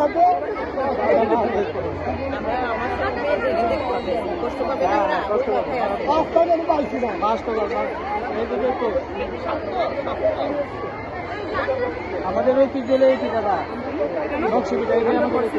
আমার আমাদের অফিস দিলে এই ঠিকানা। নকশিবিটা এখানে আমি করেছি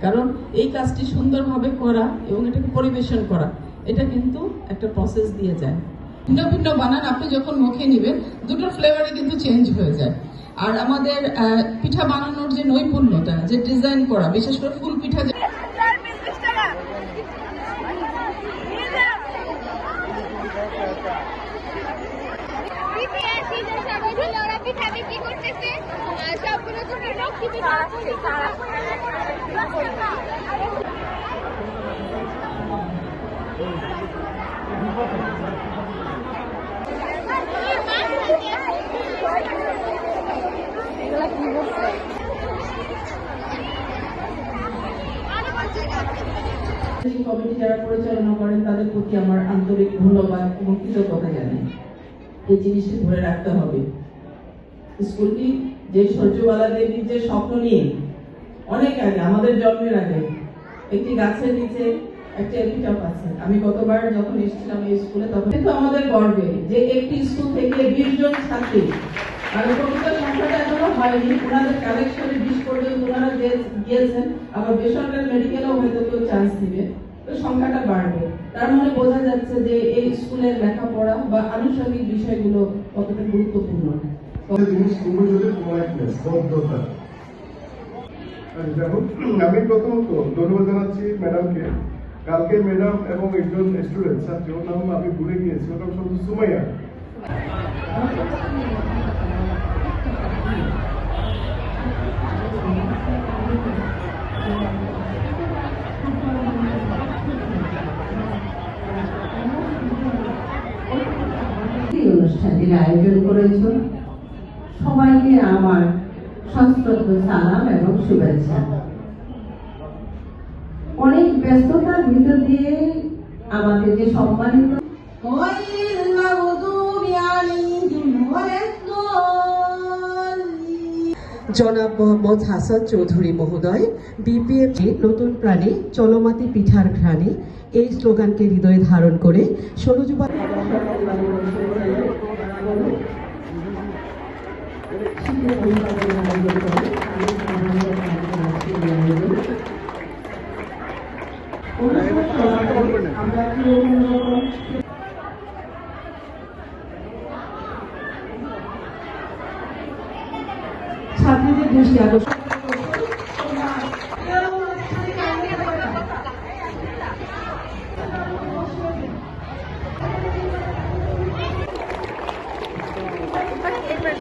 কারণ এই কাজটি সুন্দরভাবে করা এবং এটাকে পরিবেশন করা এটা কিন্তু একটা প্রসেস দিয়ে যায় ভিন্ন ভিন্ন বানান আপনি যখন মুখে নেবেন দুটোর ফ্লেভারে কিন্তু চেঞ্জ হয়ে যায় আর আমাদের পিঠা বানানোর যে নৈপুণ্যটা যে ডিজাইন করা বিশেষ করে ফুল পিঠা যে- কমিটি যারা পরিচালনা করেন, তাদের প্রতি আমার আন্তরিক ধন্যবাদ এবং কৃতজ্ঞতা জানাই। এই জিনিসটি ধরে রাখতে হবে। স্কুলটি যে সহ্যবালা দেবীর যে স্বপ্ন নিয়ে অনেক আগে, আমাদের জন্মের আগে একটি গাছের নিচে একটা এপিটপ আছে। আমি গতবার যখন এসেছিলাম এই স্কুলে, তখন কিন্তু আমাদের গর্বে যে একটি স্কুল থেকে বিশ জন ছাত্রী, আর কবিতার সংখ্যাটা এখনও হয়নি, ওনাদের কালেকশনে বিশ পর্যন্ত ওনারা গিয়েছেন, আবার বেসরকারি মেডিকেলেও হয়তো কেউ চান্স দিবে। তো সংখ্যাটা বাড়বে। তার মানে বোঝা যাচ্ছে যে এই স্কুলের লেখাপড়া বা আনুষঙ্গিক বিষয়গুলো কতটা গুরুত্বপূর্ণ যেমন আমি প্রথমত ধন্যবাদ জানাচ্ছি ম্যাডামকে কালকে ম্যাডাম এবং একজন স্টুডেন্ট ওর নাম আমি ভুলে গিয়েছি নাম সম্ভবত সুমাইয়া। এই অনুষ্ঠানটির আয়োজন করেছ সবাইকে আমার সশ্রদ্ধ সালাম এবং শুভেচ্ছা। অনেক ব্যস্ততার ভিতর দিয়ে আমাদের যে সম্মানিত জনাব মোহাম্মদ হাসান চৌধুরী মহোদয় বিপিএম নতুন প্রাণী চলমাতি পিঠার ঘ্রাণে। এই স্লোগানকে হৃদয়ে ধারণ করে সরুযুবা ছাত্রীদের দৃষ্টি আকর্ষণ।